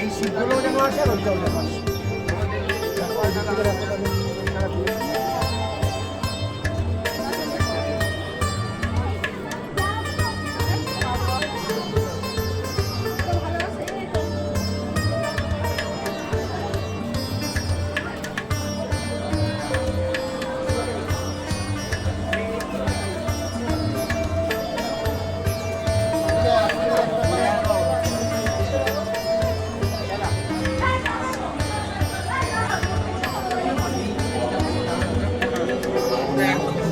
এই শিল্পগুলো মাসে রোজগার মাস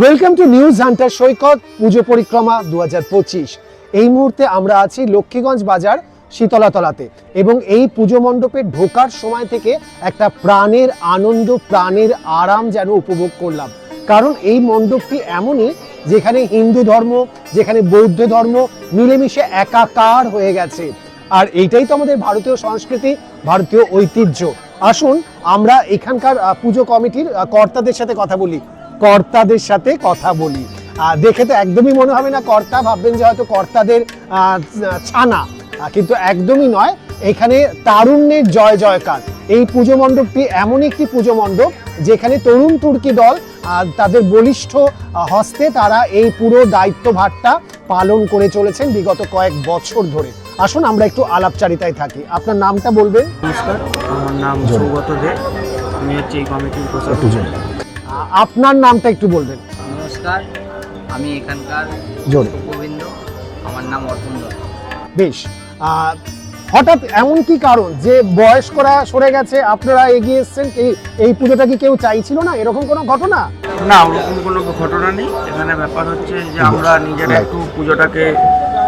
welcome to News Hunter Saikat, পুজো পরিক্রমা দু হাজার পঁচিশ। এই মুহূর্তে আমরা আছি লক্ষ্মীগঞ্জ বাজার শীতলাতলাতে এবং এই পুজো মণ্ডপে ঢোকার সময় থেকে একটা প্রাণের আনন্দ, প্রাণের আরাম যেন উপভোগ করলাম। কারণ এই মণ্ডপটি এমনই যেখানে হিন্দু ধর্ম, যেখানে বৌদ্ধ ধর্ম মিলেমিশে একাকার হয়ে গেছে। আর এইটাই তো আমাদের ভারতীয় সংস্কৃতি, ভারতীয় ঐতিহ্য। আসুন আমরা এখানকার পুজো কমিটির কর্তাদের সাথে কথা বলি। কর্তাদের সাথে কথা বলি। দেখে তো একদমই মনে হবে না কর্তা ভাববেন যে হয়তো কর্তাদের ছানা। কিন্তু একদমই নয় এখানে তারুণ্যের জয় জয়কার। এই পুজো মণ্ডপটি এমন একটি পুজো মণ্ডপ যেখানে তরুণ তুর্কি দল তাদের বলিষ্ঠ হস্তে তারা এই পুরো দায়িত্বভারটা পালন করে চলেছেন বিগত কয়েক বছর ধরে। আসুন আমরা একটু আলাপচারিতায় থাকি। আপনার নামটা বলবেন? নমস্কার আমার নাম সৌগত দে। আমি হচ্ছে এই কমিটির আপনার নামটা একটু বলবেন। নমস্কার আমি এখানকার জোরে। গোবিন্দ আমার নাম অর্পণ দত্ত। বেশ হঠাৎ এমন কি কারণ যে বয়স্করা সরে গেছে আপনারা এগিয়ে এসছেন এই এই পুজোটা কি কেউ চাইছিল না? এরকম কোনো ঘটনা? না ওরকম কোনো ঘটনা নেই। এখানে ব্যাপার হচ্ছে যে আমরা নিজেরা একটু পুজোটাকে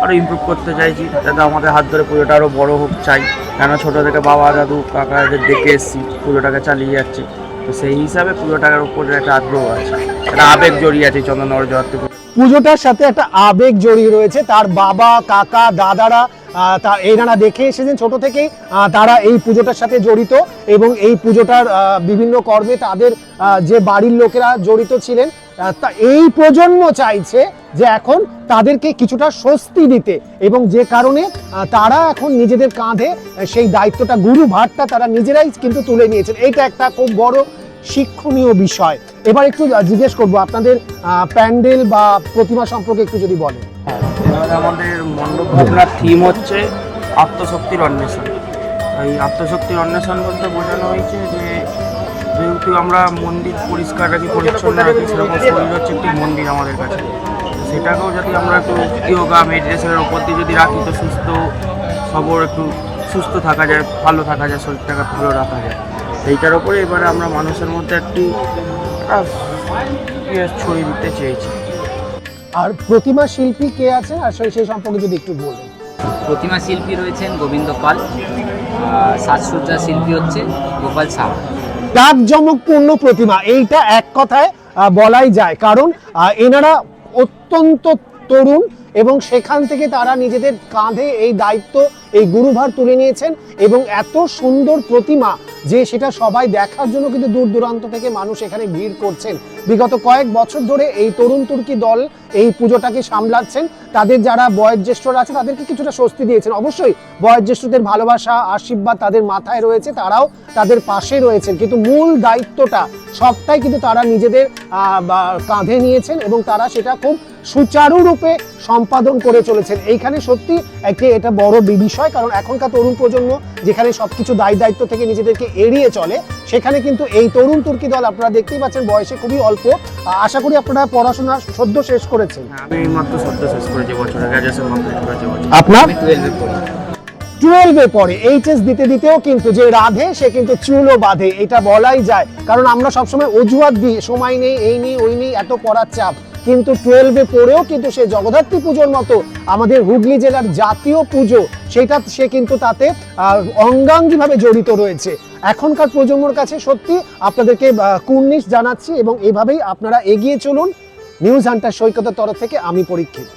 আরও ইমপ্রুভ করতে চাইছি। যাতে আমাদের হাত ধরে পুজোটা আরও বড় হোক চাই। কেন ছোটো থেকে বাবা দাদু কাকা এদের দেখে এসেছি পুজোটাকে চালিয়ে যাচ্ছে। তো সেই হিসাবে পুজোটার উপরে একটা আগ্রহ আছে। একটা আবেগ জড়িয়ে আছে চন্দননগর পুজোটার সাথে একটা আবেগ জড়িয়ে রয়েছে, তার বাবা, কাকা, দাদারা তা এনারা দেখে এসেছেন ছোট থেকেই তারা এই পুজোটার সাথে জড়িত এবং এই পুজোটার বিভিন্ন কর্মে তাদের যে বাড়ির লোকেরা জড়িত ছিলেন তা এই প্রজন্ম চাইছে যে এখন তাদেরকে কিছুটা স্বস্তি দিতে এবং যে কারণে তারা এখন নিজেদের কাঁধে সেই দায়িত্বটা, গুরু ভারটা তারা নিজেরাই কিন্তু তুলে নিয়েছেন। এটা একটা খুব বড় শিক্ষণীয় বিষয়। এবার একটু জিজ্ঞেস করব আপনাদের প্যান্ডেল বা প্রতিমা সম্পর্কে একটু যদি বলেন। আমাদের মণ্ডপ ভাবনার থিম হচ্ছে আত্মশক্তির অন্বেষণ। এই আত্মশক্তির অন্বেষণ বলতে বোঝানো হয়েছে যে যেহেতু আমরা মন্দির পরিষ্কার রাখি পরিচ্ছন্ন রাখি সেরকম শরীর হচ্ছে একটি মন্দির আমাদের কাছে। সেটাকেও যদি আমরা একটু ইয়োগা মেডিটেশনের ওপর দিয়ে যদি রাখি তো সুস্থ সবর একটু সুস্থ থাকা যায় ভালো থাকা যায় শরীরটাকে ভালো রাখা যায়। এইটার ওপরে এবারে আমরা মানুষের মধ্যে একটি ইয়ে ছড়িয়ে দিতে চেয়েছি। আর প্রতিমা শিল্পী কে আছে? আর সেই সেই সম্পর্কে যদি একটু বলেন। প্রতিমা শিল্পী রয়েছেন গোবিন্দ পাল। আর সাজসজ্জা শিল্পী হচ্ছে গোপাল সাহা। জাঁকজমকপূর্ণ প্রতিমা। এইটা এক কথায় বলাই যায়। কারণ এনারা অত্যন্ত তরুণ এবং সেখান থেকে তারা নিজেদের কাঁধে এই দায়িত্ব এই গুরুভার তুলে নিয়েছেন এবং এত সুন্দর প্রতিমা যে সেটা সবাই দেখার জন্য কিন্তু দূর দূরান্ত থেকে মানুষ এখানে ভিড় করছেন। বিগত কয়েক বছর ধরে এই তরুণ তুর্কি দল এই পুজোটাকে সামলাচ্ছেন। তাদের যারা বয়োজ্যেষ্ঠরা আছে, তাদেরকে কিছুটা স্বস্তি দিয়েছেন। অবশ্যই বয়োজ্যেষ্ঠদের ভালোবাসা, আশীর্বাদ তাদের মাথায় রয়েছে, তারাও তাদের পাশে রয়েছেন। কিন্তু মূল দায়িত্বটা সবটাই কিন্তু তারা নিজেদের কাঁধে নিয়েছেন এবং তারা সেটা খুব সুচারুরূপে সম্পাদন করে চলেছেন। এইখানে সত্যি একটি, এটা বড় বি- বিষয় কারণ এখনকার তরুণ প্রজন্ম যেখানে সবকিছু দায় দায়িত্ব থেকে নিজেদেরকে এড়িয়ে চলে সেখানে কিন্তু এই তরুণ তুর্কি দল আপনারা দেখতেই পাচ্ছেন বয়সে খুবই অল্প। আশা করি আপনারা পড়াশোনা সদ্য শেষ করেছেন। হ্যাঁ, আমি এইমাত্র সদ্য শেষ করেছি বছরে গ্র্যাজুয়েশন কমপ্লিট করেছি আপনার? টুয়েলভে পড়ে। এইচএস দিতে দিতেও কিন্তু যে রাধে সে কিন্তু চুলও বাঁধে এটা বলাই যায়। কারণ আমরা সবসময় অজুহাত দিই সময় নেই এই নেই ওই নেই এত পড়ার চাপ। কিন্তু টুয়েলভে পড়েও কিন্তু সে জগদ্ধাত্রী পুজোর মতো আমাদের হুগলি জেলার জাতীয় পুজো, সেটা সে কিন্তু তাতে অঙ্গাঙ্গিভাবে জড়িত রয়েছে। এখনকার প্রজন্মর কাছে সত্যি আপনাদেরকে কুর্নিশ জানাচ্ছি এবং এভাবেই আপনারা এগিয়ে চলুন। নিউজ হান্টার সৈকতের তরফ থেকে আমি পরীক্ষিত।